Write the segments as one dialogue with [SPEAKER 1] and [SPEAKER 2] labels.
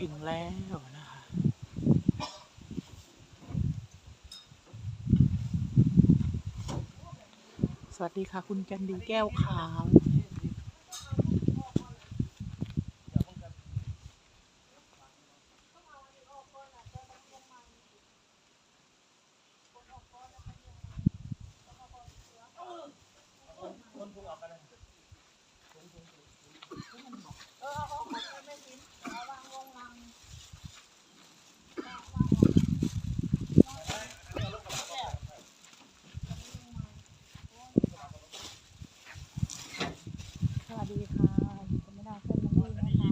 [SPEAKER 1] ถึงแล้วนะคะสวัสดีค่ะ คุณจันดีแก้วขาว สวัสดีค่ะจะไม่ได้เส้นมันนี่นะคะ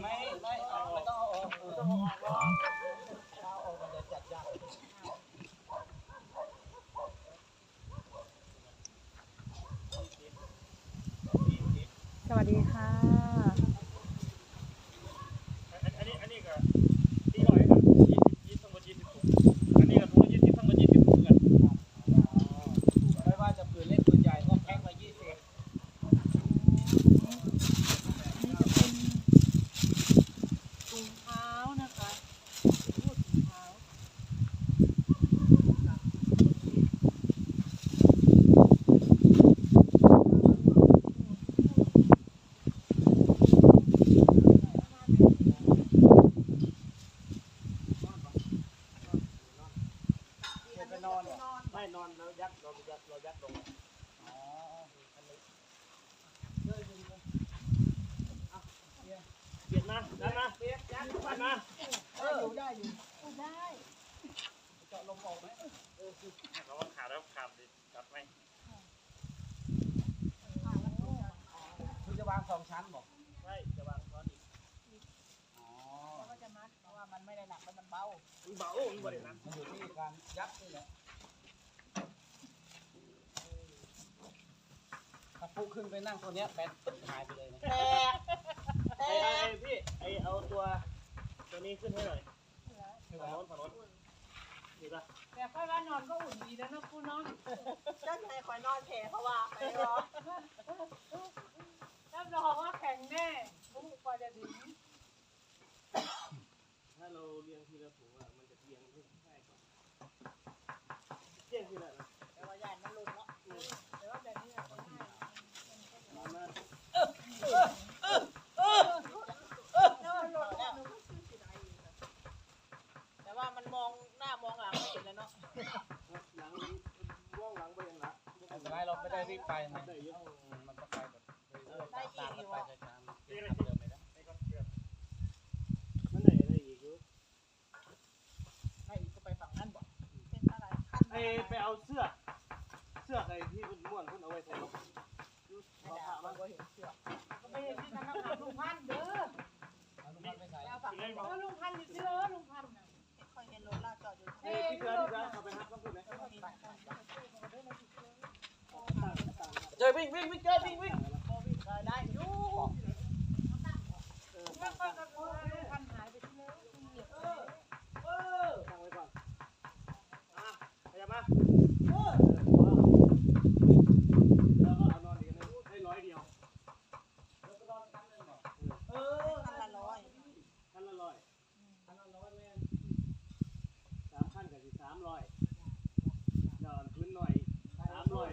[SPEAKER 2] ไม่ไม่เอาไม่ต้องเอาออกไม่ต้องเอาออกหรอกเอาออกมันจะจัดยาก
[SPEAKER 1] สวัส ดีค่ะ
[SPEAKER 3] อันนี้อันนี้ก็ที่ร้อยครับยี่สิบยี่สิบทั้งหมดยี่สิบถุงอันนี้ก็ถุงละยี่สิบทั้งหมดยี่สิบถุงกัน
[SPEAKER 2] ไม่ว่าจะปืนเล็กปืนใหญ่ก็แพ็คละยี่สิบ
[SPEAKER 1] นี่จะเป็นถุงเท้านะคะพูดถุงเท้า
[SPEAKER 2] เดี๋ยวไปนอนเหรอ
[SPEAKER 3] ไม่นอนแล้วยัดเรายัดเรายัดลง
[SPEAKER 2] อ๋อ
[SPEAKER 3] เปลี่ยนมาดันมาเปลี่ยนยัดดันมา
[SPEAKER 2] เอออยู่ได้อยู่ได้เจาะลมออกไหม
[SPEAKER 3] เราว่าขาดแล้วขาดดิจัดไหม
[SPEAKER 2] คุณจะวางสองชั้นบอก
[SPEAKER 3] ใช่จะวางช้อนอีก
[SPEAKER 2] อ๋อ
[SPEAKER 4] ก็จะมัดเพราะว่ามันไม่ได้หนักแล้วมันเบา
[SPEAKER 3] มันเบามันบรินะ
[SPEAKER 2] มันอยู่ที่การยัดนี่แหละถ้าปุ๊ขึ้นไปนั่งตัวเนี้ยแบนปึ๊บหายไปเลยนะ
[SPEAKER 4] แต่
[SPEAKER 3] ไอ้ไอ้พี่ไอ้เอาตัวตัวนี้ขึ้นให้หน่อย
[SPEAKER 2] คือ
[SPEAKER 3] ถ
[SPEAKER 2] น
[SPEAKER 3] นถนนดีป่ะ
[SPEAKER 4] แต่ค่อยว่านอนก็อุ่นดีแล้วนะคุณเนาะ
[SPEAKER 5] เจ้าชายคอยนอนแผลเพราะว่าไปรอ
[SPEAKER 4] รับรองว่าแข็งแน่ลูกกว่าจะถึง
[SPEAKER 3] ถ้าเราเรียงทีละถุงอะมันจะเรียงทุกว่าเรียงทีละนะ
[SPEAKER 5] แต่ว่าญาติมันลุงเนาะ
[SPEAKER 4] แต่ว่าแบบนี้เราคนให้
[SPEAKER 3] มามา
[SPEAKER 5] แล้วมันหล่นแล้วแต่ว่ามันมองหน้ามองหลังไม่เห็นแล้วเนาะ
[SPEAKER 3] หลังว่องหลังไปยังหลัง
[SPEAKER 2] ไม่เป็น ไรเราไม่ได้รีบไปไง
[SPEAKER 3] ได้เยอะ
[SPEAKER 2] อืมมันก็ไปแบบเรื่อยๆตามตามกันไปช้าๆเดินไม่ได้
[SPEAKER 3] ไอ้ก็เกือบมันได้ได้อีกอยู่
[SPEAKER 5] ให้ก็ไปฝั่งนั้นบอกเป็นอะไรคัน
[SPEAKER 3] ไอ้ไปเอาเสื้อ เสื้อใครที่มันม้วนขึ้นเอาไว้ใส่รถ
[SPEAKER 5] ไม่ได้มันก็เห็นเชือก
[SPEAKER 4] ก็ไม่เห็นที่นั่นนะคะลุงพันธุ์เด้อ
[SPEAKER 2] เอาลูกมันไปใส่
[SPEAKER 5] แล้วฝั่งนั้นบ
[SPEAKER 4] เอ
[SPEAKER 5] อก
[SPEAKER 4] อลุงพันธุ์อยู่เด้อลุงพันธุ์น่ะ
[SPEAKER 5] คอยเห็นรถลากจอดอยู่
[SPEAKER 3] ไอ้ที่เกลือที่เกลือเอาไปหักต้องพูดไหม
[SPEAKER 2] เจอ วิ่งวิ่งวิ่งเจอวิ่งวิ่ง
[SPEAKER 5] ได้อยู่
[SPEAKER 4] ไม่ค่อยกระโดดลุงพันธุ์หายไปที่เลย
[SPEAKER 3] เออตั้งไว้ก่อนอะขยับมาแล้วก็เอานอนอีกนะให้ร้อยเดียว
[SPEAKER 5] เออคันละร้อย
[SPEAKER 3] ขั้นละร้อยขั้นละร้อยแม่สามขั้นกับสิสามร้อยเดินพื้นหน่อยสามร้อย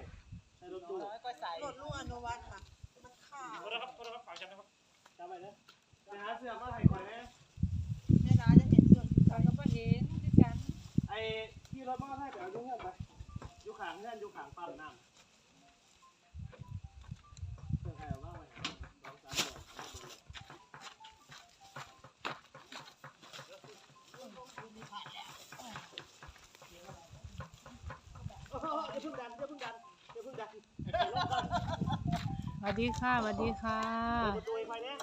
[SPEAKER 3] ใช้รถตู้
[SPEAKER 2] ก็ใส่
[SPEAKER 5] รถลูกอนุวัฒน์ค่ะมันขาด
[SPEAKER 3] ขอโทษครับขอโทษครับฝากจำนะครับจำไว้ นะไปหาเสื้อมาให้ข่อยนะ
[SPEAKER 5] แม่ร้านจะเห็นเชือกที่
[SPEAKER 4] เรา
[SPEAKER 5] ใส่
[SPEAKER 4] ก็ไปเห็นด้วยกัน
[SPEAKER 3] ไอ้ที่รถมาให้ไปเอายุ่งเงินไปอยู่ขางเงินอยู่ขางปั๊มน้ำเสื้อใครเอาบ้างไหมสองสามตัวโอ้โหอย่าเพิ่งดันอย่าเพิ่งดันอย่าเพิ่งดัน
[SPEAKER 1] สวัสดีค่ะสวัสดีค่ะ
[SPEAKER 3] เปิดประตูให้ไฟเนี่ย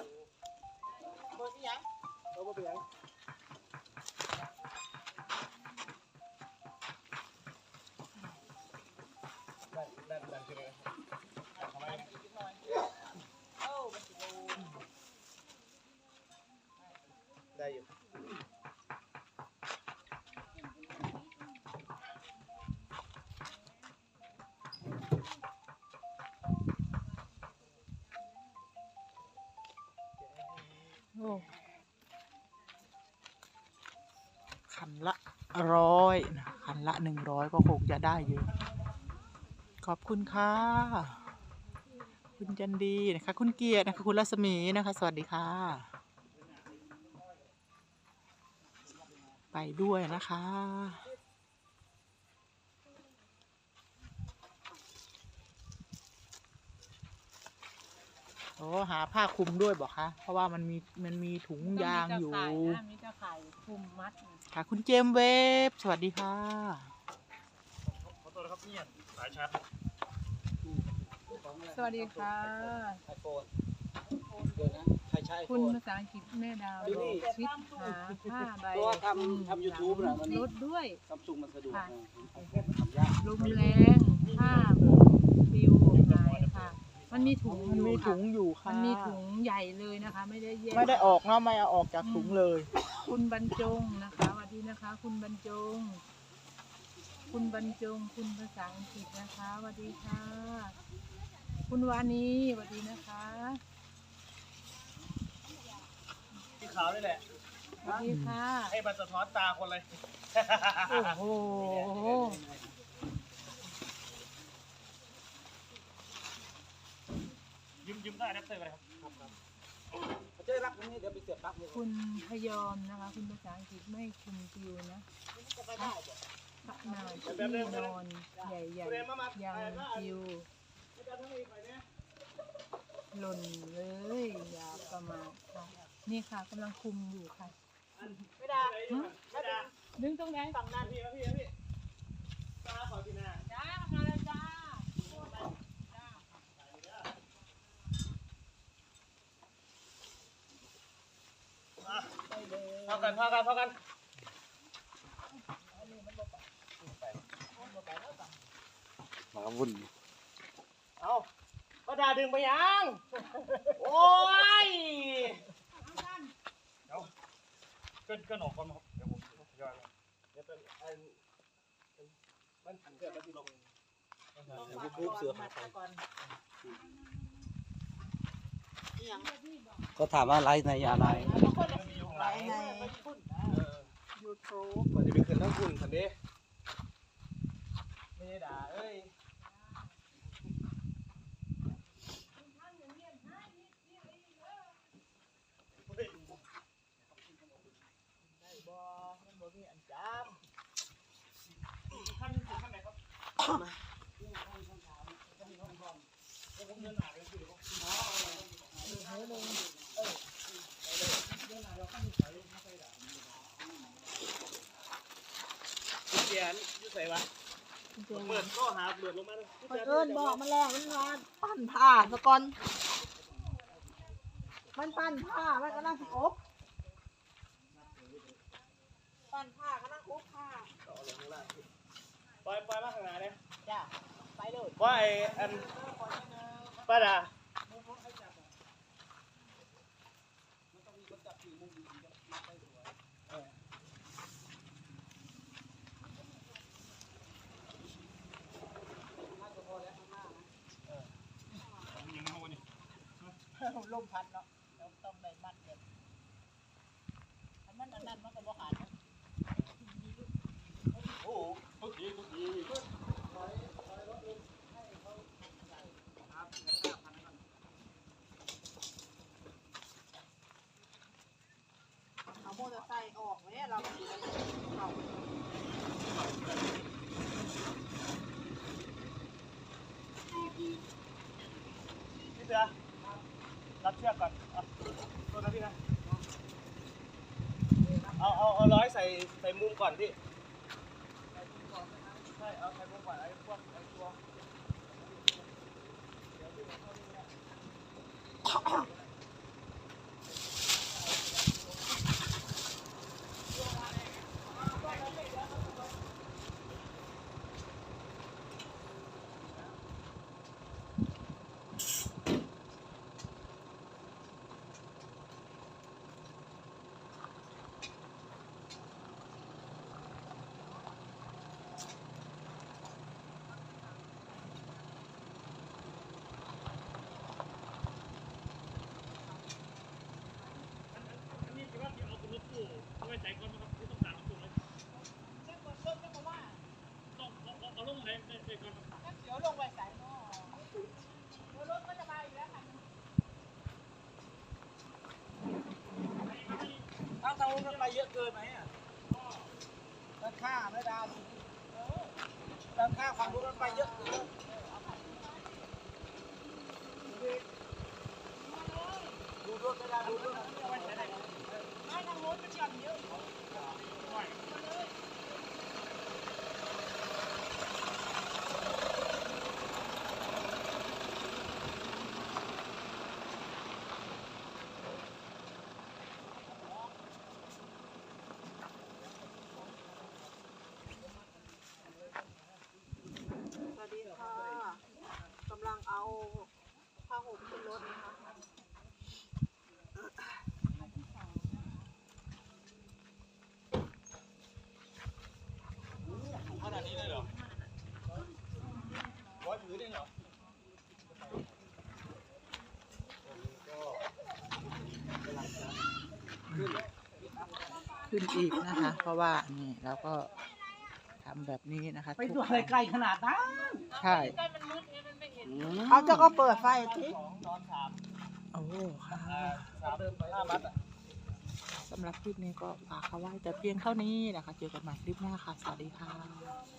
[SPEAKER 3] น
[SPEAKER 5] ละร้อยนะคันละหนึ่งร้อยก็คงจะได้อยู่ ขอบคุณค่ะ คุณจันดีนะคะ คุณเกียรตินะคะ คุณรัศมีนะคะ สวัสดีค่ะ ไปด้วยนะคะ โอ้หาผ้าคลุมด้วยบอกคะเพราะว่ามันมีมันมีถุงยางอยู่
[SPEAKER 4] มีตะข่ายคลุมมัดนะ
[SPEAKER 5] ค่ะคุณเจมส์เวฟสวัสดีค่ะ
[SPEAKER 3] ขอตัวนะครับเนี่ยสายชาร์จ
[SPEAKER 4] สวัสดีค่ะ
[SPEAKER 2] ไอโฟนเดี๋ยวนะใครใช้ไอโฟ
[SPEAKER 4] คุณ
[SPEAKER 2] น
[SPEAKER 4] ภาษาอังกฤษแม่ดาว
[SPEAKER 2] ที่นี่
[SPEAKER 4] ชิดหาผ้าใบ
[SPEAKER 2] เพราะว่าทำทำ YouTube น่ะมัน
[SPEAKER 4] ลดด้วย
[SPEAKER 2] ซัมซุงมันสะดวก
[SPEAKER 4] ค่ะ
[SPEAKER 2] นะไอโฟนมันทำยาก
[SPEAKER 4] ลมแรงผ้าปิวหายค่ะ มันมีถุง
[SPEAKER 5] มันมี
[SPEAKER 4] อยู่
[SPEAKER 5] ถุง
[SPEAKER 4] ค่ะ
[SPEAKER 5] อยู่ค่ะ
[SPEAKER 4] มันมีถุงใหญ่เลยนะคะ ไม่ได้แยก
[SPEAKER 5] ไม่ได้ออกเนาะไม่เอาออกจากถุงเลย
[SPEAKER 4] คุณบรรจงนะคะสวัสดีนะคะ คุณบรรจง คุณบรรจง คุณภาษาอังกฤษนะคะสวัสดีค่ะ คุณวานีสวัสดีนะคะ
[SPEAKER 3] ที่ขาวนี่แหละ
[SPEAKER 4] สวัสดีค่ะ
[SPEAKER 3] ให้มันสะท้อนตาคนเลย
[SPEAKER 4] โอ้โห
[SPEAKER 3] ยิ้มยิ้มได้นะเตอร์ไปครับ
[SPEAKER 2] เขาจะได้รักตรงนี้เดี๋ยวไปเสียบปลั๊กเลย
[SPEAKER 4] คุณพยอมนะคะ คุณภาษาอังกฤษไม่คุณปิวนะขนาดที่นอนใหญ่ๆยังปิวหล่นเลยอย่าประมาทค่ะนี่ค่ะกำลังคุมอยู่ค่ะ
[SPEAKER 2] ไม่ได้
[SPEAKER 4] หึ
[SPEAKER 2] ไม่ได้
[SPEAKER 4] ดึงตรงไหน
[SPEAKER 2] ฝั่งนั้น
[SPEAKER 3] พี่ครับพี่ครับพี่ตาขอกินหน้า
[SPEAKER 4] จ้ามาแล้วจ้า
[SPEAKER 3] เท่ากันเท่ากันเท่ากันมา วุ่นเอาก็ด่าดึงไปยัง โอ้ยเดี๋ยวเกินเกินออกก่อนครับเดี๋ยวผมย่อยเดี๋ยวเป็นอันมันเกิดอะไรที่ลง
[SPEAKER 2] เดี๋ยวรูปเสือหาไปก็ถามว่าไลฟ์ในอะไร
[SPEAKER 5] ไลฟ์ใน
[SPEAKER 2] ยูทูบ
[SPEAKER 3] ก่อนจะไปคืนทั้งคุณคันนี้ไม่ได้ด่าเอ้ย กุญแจนี่อยู่ใส่วะเปิดก็หาเปิดลงมาเลย
[SPEAKER 5] เอิญบอกมาแล้วมันว่าปั้นผ้าสะก่อน มันปั้นผ้ามันก็นั่งสิอบปั้นผ้าก็นั่งอบผ้า
[SPEAKER 3] ปล่อยปล่อยมาข้างหน้าเนี่ย
[SPEAKER 5] จ้ะไปเลย
[SPEAKER 3] ว่าไอ้อันป้าดายิงเข้ามานี่
[SPEAKER 5] ลมพัดเนาะแล้วต้องได้มัดเด็ดอันนั้นอันนั้นมันก็บ่ขาดนะ
[SPEAKER 3] โอ้โหทุกทีทุกที
[SPEAKER 5] เอามอเตอร์ไซค์ออกไว้เราก็สิได้เข้า
[SPEAKER 3] พี่เสือรับเชือกก่อนเอาตัวนะพี่นะ เอาเอาเอาร้อยใส่ใส่มุมก่อนพี่
[SPEAKER 2] เยอะเกินไหมอะด้านข้างไม่ดาวด้านข้างฝั่งนู้นมันไปเยอะเกินดูรถไม่ได้ดูรถไม่ได้
[SPEAKER 4] ไม่ทางโน้นมันหย่อนเยอะ
[SPEAKER 6] สวัสดีค่ะกำลังเอาผ้าห่มขึ้นรถนะคะ
[SPEAKER 2] ขนาดนี้เลยเหรอร้อยผืนเองเหรอ
[SPEAKER 5] ขึ้นอีกนะคะ เพราะว่านี่เราก็ทำแบบนี้นะคะ
[SPEAKER 2] ไปดูอะไรไกลขนาดนั้น
[SPEAKER 5] ใช่
[SPEAKER 4] ใกล้มันมืดไงมันไม่เห็น
[SPEAKER 6] เอาเจ้าก็เปิดไฟที
[SPEAKER 2] สองนอนสาม
[SPEAKER 5] โอ้ค่ะ
[SPEAKER 2] สามเดินไปห้ามัดอะ
[SPEAKER 5] สำหรับคลิปนี้ก็ฝากเขาไว้แต่เพียงเท่านี้นะคะ เจอกันใหม่คลิปหน้าค่ะ สวัสดีค่ะ